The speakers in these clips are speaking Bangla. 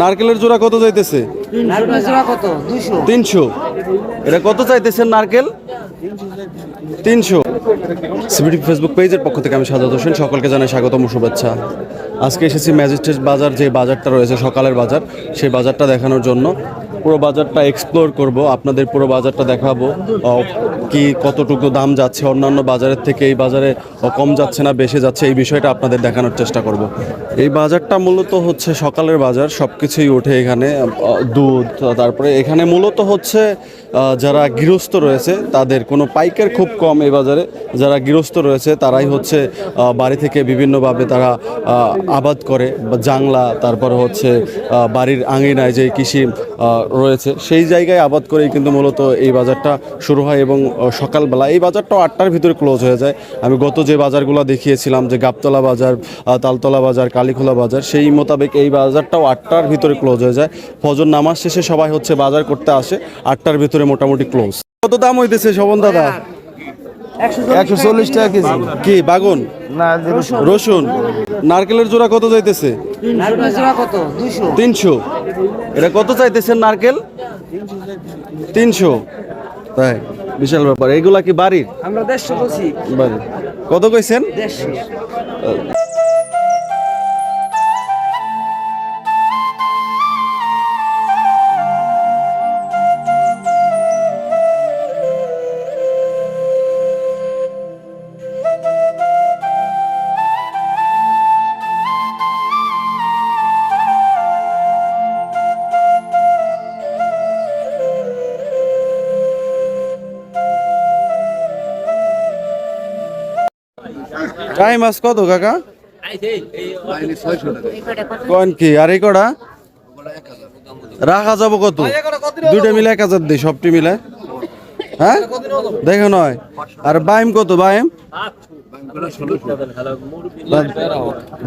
নারকেলের জোড়া কত যাইতেছে তিনশো। এটা কত চাইতেছেন নারকেল? তিনশো। সিবিডি ফেসবুক পেজের পক্ষ থেকে আমি সাজাদ হোসেন সকলকে জানাই স্বাগতম শুভেচ্ছা। আজকে এসেছি ম্যাজিস্ট্রেট বাজার যে বাজারটা রয়েছে সকালের বাজার সেই বাজারটা দেখানোর জন্য। পুরো বাজারটা এক্সপ্লোর করব, আপনাদের পুরো বাজারটা দেখাবো কি কতটুকু দাম যাচ্ছে, অন্যান্য বাজারের থেকে এই বাজারে কম যাচ্ছে না, বেশি যাচ্ছে, এই বিষয়টা আপনাদের দেখানোর চেষ্টা করব। এই বাজারটা মূলত হচ্ছে সকালের বাজার সব কিছুই ওঠে এখানে দুধ, তারপরে এখানে মূলত হচ্ছে যারা গৃহস্থ রয়েছে, তাদের কোনো পাইকার খুব কম এই বাজারে, যারা গৃহস্থ রয়েছে, তারাই হচ্ছে বাড়ি থেকে বিভিন্নভাবে তারা আবাদ করে জাংলা, তারপর হচ্ছে বাড়ির আঙিনায় যে কৃষি রয়েছে। সেই জায়গায় আবাদ করেই কিন্তু মূলত এই বাজারটা শুরু হয় এবং সকালবেলা এই বাজারটাও আটটার ভিতরে ক্লোজ হয়ে যায়। আমি গত যে বাজারগুলো দেখিয়েছিলাম, যে গাবতলা বাজার তালতলা বাজার, কালীখোলা বাজার, সেই মোতাবেক এই বাজারটাও আটটার ভিতরে ক্লোজ হয়ে যায়। ফজর নামাজ শেষে সবাই হচ্ছে বাজার করতে আসে, আটটার ভিতরে মোটামুটি ক্লোজ কত দাম হইতেছে শোভন দাদা? একশো চল্লিশ টাকা কেজি। কি বাগুন? না রসুন। নারকেলের জোড়া কত যাইতেছে তিনশো। এটা কত চাইতেছেন নারকেল? তিনশো। তাই বিশাল ব্যাপার। এগুলা কি বাড়ির? আমরা দেড়শো বাড়ির। কত কইছেন? দেড়শো। টাইম মাছ কত কাকা? কন কি? আর এই কটা? রাখা যাব কত? দুইটা মিলে এক হাজার দিই সবটি মিলে। হ্যাঁ? দেখো নয়। আর বাইম কত বাইম?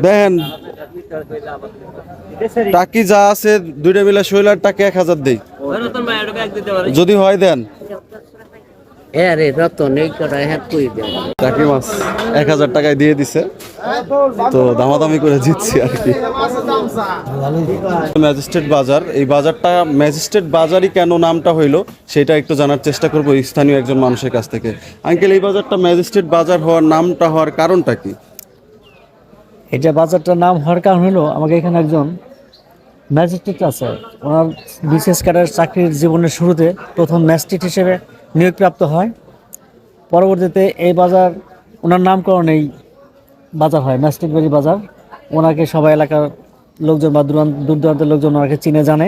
দেখেন। টাকি যা আছে দুইটা মিলে শৈলার টাকা এক হাজার দিই। যদি হয় দেন। হ্যাঁ রে রতন এই কটা হ্যাঁ কই দেন টাকি মাছ এক হাজার টাকায় দিয়ে দিছে। তো দামাদামি করে জিতছি আর কি। ম্যাজিস্ট্রেট বাজার এই বাজারটা ম্যাজিস্ট্রেট বাজারই কেন নামটা হইল সেটা একটু জানার চেষ্টা করব স্থানীয় একজন মানুষের কাছ থেকে। আঙ্কেল এই বাজারটা ম্যাজিস্ট্রেট বাজার হওয়ার নামটা হওয়ার কারণটা কি? এটা বাজারটার নাম হওয়ার কারণ হলো আমাকে এখানে একজন ম্যাজিস্ট্রেট আছে। ওনার বিশেষ ক্যাডার চাকরির জীবনের শুরুতে প্রথম ম্যাজিস্ট্রেট হিসেবে নিয়োগপ্রাপ্ত হয়। পরবর্তীতে এই বাজার, ওনার নামকরণ এই বাজার হয়, ম্যাজিস্ট্রেট বাড়ি বাজার। ওনাকে সবাই এলাকার লোকজন বা দূরান্ত দূর দূরান্তের লোকজন ওনাকে চিনে, জানে।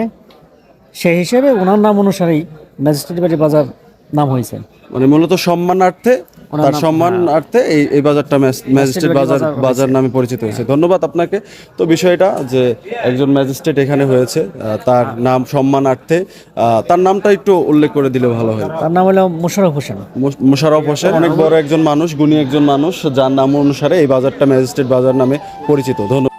সেই হিসেবে ওনার নাম অনুসারেই ম্যাজিস্ট্রেট বাড়ি বাজার নাম হয়েছে। মানে মূলত সম্মানার্থে তার সম্মানার্থে এই এই বাজারটা ম্যাজিস্ট্রেট বাজার বাজার নামে পরিচিত হয়েছে। ধন্যবাদ আপনাকে। তো বিষয়টা যে একজন ম্যাজিস্ট্রেট এখানে হয়েছে তার নাম সম্মানার্থে আহ, তার নামটা একটু উল্লেখ করে দিলে ভালো হয়। তার নাম হলো মোশারফ হোসেন। মোশারফ হোসেন অনেক বড় একজন মানুষ গুণী একজন মানুষ যার নাম অনুসারে এই বাজারটা ম্যাজিস্ট্রেট বাজার নামে পরিচিত। ধন্যবাদ।